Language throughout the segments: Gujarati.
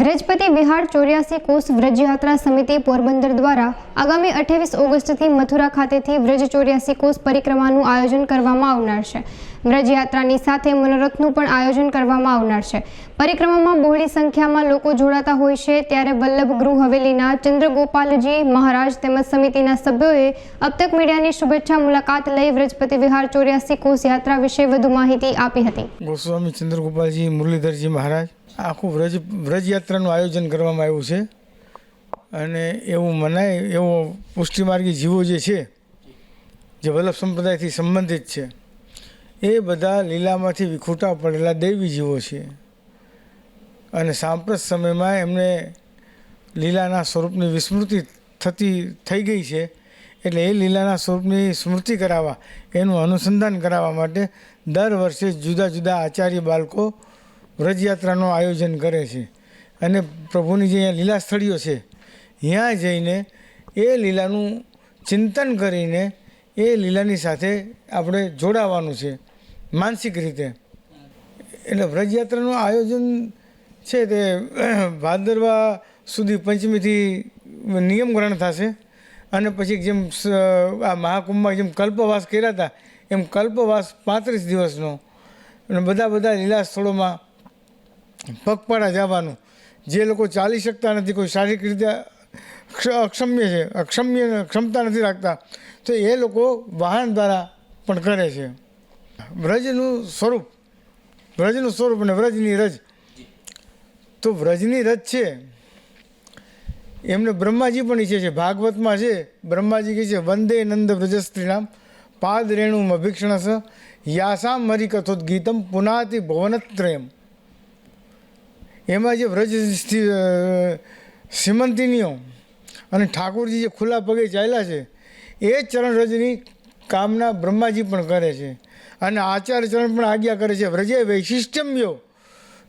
વ્રજપતિ વિહાર ચોર્યાસી કોષ વ્રજયાત્રા સમિતિ પોરબંદર દ્વારા આગામી અઠ્યાવીસ ઓગસ્ટથી મથુરા ખાતેથી વ્રજ ચોર્યાસી કોષ પરિક્રમાનું આયોજન કરવામાં આવનાર છે. વ્રજયાત્રાની સાથે મનોરથનું પણ આયોજન કરવામાં આવનાર છે. પરિક્રમામાં બહોળી સંખ્યામાં લોકો જોડાતા હોય છે. ત્યારે વલ્લભ ગૃહ હવેલીના ચંદ્રગોપાલજી મહારાજ તેમજ સમિતિના સભ્યોએ અબતક મીડિયાની શુભેચ્છા મુલાકાત લઈ વ્રજપતિ વિહાર ચોર્યાસી કોષ યાત્રા વિશે વધુ માહિતી આપી હતી. ગોસ્વામી ચંદ્રગોપાલજી મુરલીધરજી મહારાજ. આખું વ્રજ, વ્રજયાત્રાનું આયોજન કરવામાં આવ્યું છે. અને એવું મનાય, એવો પુષ્ટિમાર્ગી જીવો જે છે, જે વલ્લભ સંપ્રદાયથી સંબંધિત છે, એ બધા લીલામાંથી વિખૂટા પડેલા દૈવી જીવો છે. અને સાંપ્રત સમયમાં એમને લીલાના સ્વરૂપની વિસ્મૃતિ થતી, થઈ ગઈ છે. એટલે એ લીલાના સ્વરૂપની સ્મૃતિ કરાવવા, એનું અનુસંધાન કરાવવા માટે દર વર્ષે જુદા જુદા આચાર્ય બાળકો વ્રજયાત્રાનું આયોજન કરે છે. અને પ્રભુની જે અહીંયા લીલા સ્થળીઓ છે ત્યાં જઈને એ લીલાનું ચિંતન કરીને એ લીલાની સાથે આપણે જોડાવાનું છે, માનસિક રીતે. એટલે વ્રજયાત્રાનું આયોજન છે તે ભાદરવા સુધી પંચમીથી નિયમ ગ્રહણ થશે. અને પછી જેમ આ મહાકુંભમાં જેમ કલ્પવાસ કર્યા હતા, એમ કલ્પવાસ પાંત્રીસ દિવસનો. અને બધા બધા લીલા સ્થળોમાં પગપાળા જવાનું. જે લોકો ચાલી શકતા નથી, કોઈ શારીરિક રીતે અક્ષમ્ય છે, અક્ષમ્ય ક્ષમતા નથી રાખતા, તો એ લોકો વાહન દ્વારા પણ કરે છે. વ્રજનું સ્વરૂપ વ્રજનું સ્વરૂપ અને વ્રજની રજ. તો વ્રજની રજ છે, એમને બ્રહ્માજી પણ ઈચ્છે છે, ભાગવતમાં છે, બ્રહ્માજી કહે છે, વંદે નંદ વ્રજસ્ત્રીનામ પાદ રેણુમ અભિક્ષણસ, યાસામ મરી કથોદ ગીતમ પુનાતિ ભવનત્રયમ. એમાં જે વ્રજ અ, અને ઠાકોરજી જે ખુલ્લા પગે ચાલ્યા છે એ ચરણ રજની કામના બ્રહ્માજી પણ કરે છે. અને આચાર્ય ચરણ પણ આજ્ઞા કરે છે વ્રજે વૈશિષ્ટ્યમ્યો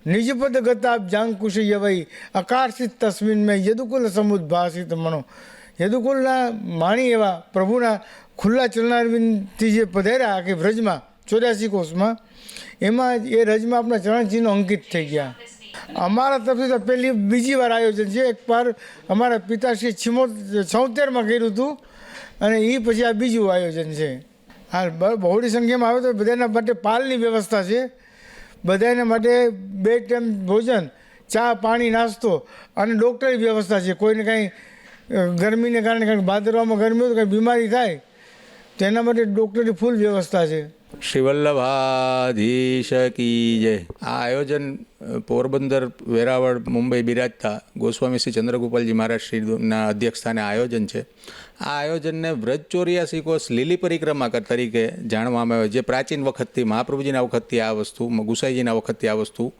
નિજપદ ગતાપ જાંકુશ યવઈ અકાર્ષિત તસ્મિન મેં યદુકુલ સમુદ્ભાસિત મણો. યદુકુલના માણી એવા પ્રભુના ખુલ્લા ચરણારવિંદથી જે પધાર્યા કે વ્રજમાં ચોર્યાસી કોષમાં એમાં એ રજમાં આપણા ચરણચિહ્નો અંકિત થઈ ગયા. અમારા તરફથી તો પહેલી બીજી વાર આયોજન છે. એક વાર અમારા પિતાશ્રી છિમો છોતેરમાં કર્યું હતું અને એ પછી આ બીજું આયોજન છે. હા બહોળી સંખ્યામાં આવે તો બધાના માટે પાલની વ્યવસ્થા છે. બધાને માટે બે ટાઈમ ભોજન, ચા, પાણી, નાસ્તો અને ડૉક્ટરની વ્યવસ્થા છે. કોઈને કાંઈ ગરમીને કારણે કાંઈ ભાદરવામાં ગરમી હોય તો કાંઈ બીમારી થાય, તેના માટે ડૉક્ટરની ફૂલ વ્યવસ્થા છે. શ્રી વલ્લભાધીશ કી જય. આ આયોજન પોરબંદર, વેરાવળ, મુંબઈ, બિરાજતા ગોસ્વામી શ્રી ચંદ્રગોપાલજી મહારાજ શ્રીના અધ્યક્ષસ્થાને આયોજન છે. આ આયોજનને વ્રજ ચોર્યાસી કોષ લીલી પરિક્રમા તરીકે જાણવામાં આવે જે પ્રાચીન વખતથી મહાપ્રભુજીના વખતથી આ વસ્તુ ગુસાઈજીના વખતથી આ વસ્તુ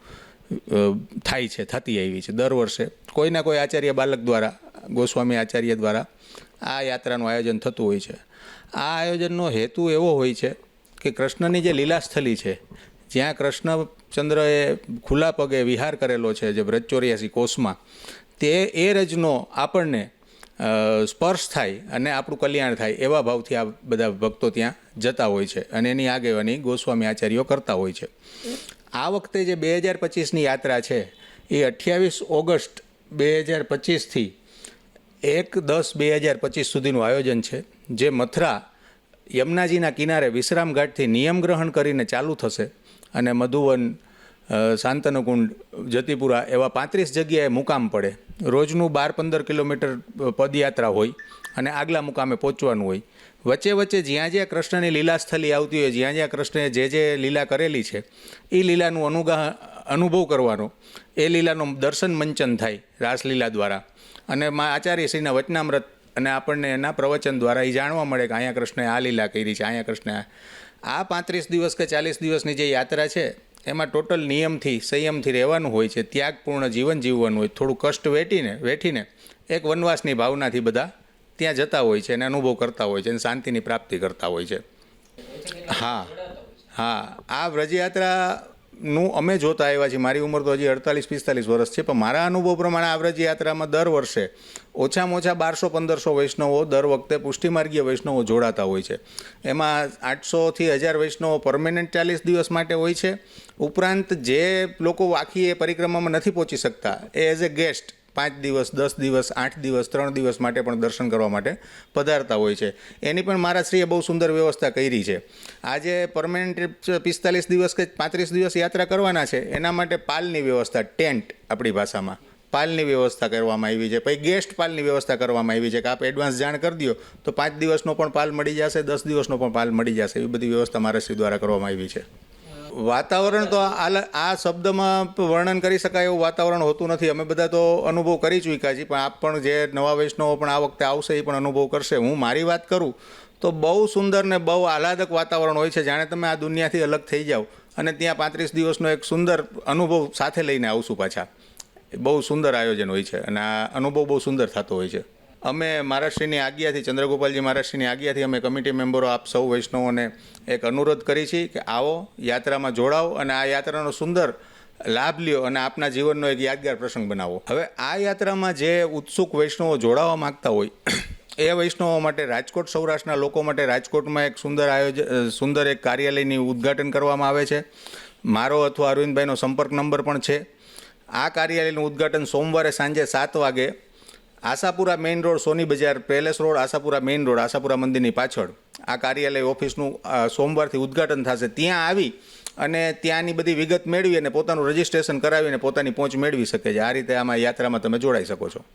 થાય છે, થતી આવી છે દર વર્ષે. કોઈના કોઈ આચાર્ય બાલક દ્વારા, ગોસ્વામી આચાર્ય દ્વારા આ યાત્રાનું આયોજન થતું હોય છે. આ આયોજનનો હેતુ એવો હોય છે કે કૃષ્ણની જે લીલાસ્થલી છે, જ્યાં કૃષ્ણચંદ્રએ ખુલ્લા પગે વિહાર કરેલો છે જે વ્રજ ચોર્યાસી કોષમાં, તે એ રજનો આપણને સ્પર્શ થાય અને આપણું કલ્યાણ થાય એવા ભાવથી આ બધા ભક્તો ત્યાં જતા હોય છે અને એની આગેવાની ગોસ્વામી આચાર્યો કરતા હોય છે. આ વખતે જે બે હજાર પચીસની યાત્રા છે, એ અઠ્યાવીસ ઓગસ્ટ બે હજાર પચીસથી એક દસ બે હજાર પચીસ સુધીનું આયોજન છે, જે મથુરા યમુનાજીના કિનારે વિશ્રામ ઘાટથી નિયમ ગ્રહણ કરીને ચાલુ થશે અને મધુવન શાંતનુકુંડ જતીપુરા એવા પાંત્રીસ જગ્યાએ મુકામ પડે. રોજનું બાર પંદર કિલોમીટર પદયાત્રા હોય અને આગલા મુકામે પહોંચવાનું હોય. વચ્ચે વચ્ચે જ્યાં જ્યાં કૃષ્ણની લીલાસ્થલી આવતી હોય, જ્યાં જ્યાં કૃષ્ણએ જે જે લીલા કરેલી છે એ લીલાનું અનુગાહ, અનુભવ કરવાનો. એ લીલાનું દર્શન મંચન થાય રાસલીલા દ્વારા. અને મા આચાર્યશ્રીના વચનામૃત અને આપણને એના પ્રવચન દ્વારા એ જાણવા મળે કે અહીંયા કૃષ્ણએ આ લીલા કરી છે, અહીંયા કૃષ્ણએ આ- આ પાંત્રીસ દિવસ કે ચાલીસ દિવસની જે યાત્રા છે, એમાં ટોટલ નિયમથી, સંયમથી રહેવાનું હોય છે, ત્યાગપૂર્ણ જીવન જીવવાનું હોય, થોડું કષ્ટ વેઠીને વેઠીને એક વનવાસની ભાવનાથી બધા ત્યાં જતા હોય છે અને અનુભવ કરતા હોય છે અને શાંતિની પ્રાપ્તિ કરતા હોય છે. હા હા. આ વ્રજયાત્રા નું અમે જોતા આવ્યા છીએ. મારી ઉંમર તો હજી અડતાલીસ, પિસ્તાલીસ વર્ષ છે, પણ મારા અનુભવ પ્રમાણે આ વ્રજ યાત્રામાં દર વર્ષે ઓછામાં ઓછા બારસો, પંદરસો વૈષ્ણવો દર વખતે પુષ્ટિમાર્ગીય વૈષ્ણવો જોડાતા હોય છે. એમાં આઠસોથી હજાર વૈષ્ણવો પરમેનન્ટ ચાલીસ દિવસ માટે હોય છે. ઉપરાંત જે લોકો આખી એ પરિક્રમામાં નથી પહોંચી શકતા, એ એઝ એ ગેસ્ટ પાંચ દિવસ, દસ દિવસ, આઠ દિવસ, ત્રણ દિવસ માટે પણ દર્શન કરવા માટે પધારતા હોય છે. એની પણ મારા શ્રીએ બહુ સુંદર વ્યવસ્થા કરી છે. આજે પરમેનન્ટ પિસ્તાલીસ દિવસ કે પાંત્રીસ દિવસ યાત્રા કરવાના છે. એના માટે પાલની વ્યવસ્થા, ટેન્ટ આપણી ભાષામાં. પાલની વ્યવસ્થા કરવામાં આવી છે. પછી ગેસ્ટ પાલની વ્યવસ્થા કરવામાં આવી છે કે આપ એડવાન્સ જાણ કરી દો તો પાંચ દિવસનો પણ પાલ મળી જશે, દસ દિવસનો પણ પાલ મળી જશે. એવી બધી વ્યવસ્થા મારા શ્રી દ્વારા કરવામાં આવી છે. વાતાવરણ તો આ શબ્દમાં વર્ણન કરી શકાય એવું વાતાવરણ હોતું નથી. અમે બધા તો અનુભવ કરી ચૂક્યા છીએ, પણ આપ પણ જે નવા વૈષ્ણવો પણ આ વખતે આવશે એ પણ અનુભવ કરશે. હું મારી વાત કરું તો બહુ સુંદર ને બહુ આહલાદક વાતાવરણ હોય છે, જાણે તમે આ દુનિયાથી અલગ થઈ જાઓ અને ત્યાં પાંત્રીસ દિવસનો એક સુંદર અનુભવ સાથે લઈને આવશું પાછા. બહુ સુંદર આયોજન હોય છે અને આ અનુભવ બહુ સુંદર થતો હોય છે. અમે મહારાષ્ટ્રની આજ્ઞાથી, ચંદ્રગોપાલજી મહારાષ્ટ્રની આજ્ઞાથી અમે કમિટી મેમ્બરો, આપ સૌ વૈષ્ણવોને એક અનુરોધ કરી છે કે આવો, યાત્રામાં જોડાઓ અને આ યાત્રાનો સુંદર લાભ લ્યો અને આપના જીવનનો એક યાદગાર પ્રસંગ બનાવો. હવે આ યાત્રામાં જે ઉત્સુક વૈષ્ણવો જોડાવા માગતા હોય, એ વૈષ્ણવો માટે રાજકોટ સૌરાષ્ટ્રના લોકો માટે રાજકોટમાં એક સુંદર આયોજન સુંદર એક કાર્યાલયની ઉદ્ઘાટન કરવામાં આવે છે. મારો અથવા અરવિંદભાઈનો સંપર્ક નંબર પણ છે. આ કાર્યાલયનું ઉદ્ઘાટન સોમવારે સાંજે સાત વાગે Ashapura main road, Soni Bazaar palace road, Ashapura main road, Ashapura મંદિરની પાછળ. આ કાર્યાલય ઓફિસનું સોમવારથી ઉદ્ઘાટન થશે. ત્યાં આવી અને ત્યાંની બધી વિગત મેળવી અને પોતાનું રજિસ્ટ્રેશન કરાવીને પોતાની પહોંચ મેળવી શકે છે. આ રીતે આમાં યાત્રામાં તમે જોડાઈ શકો છો.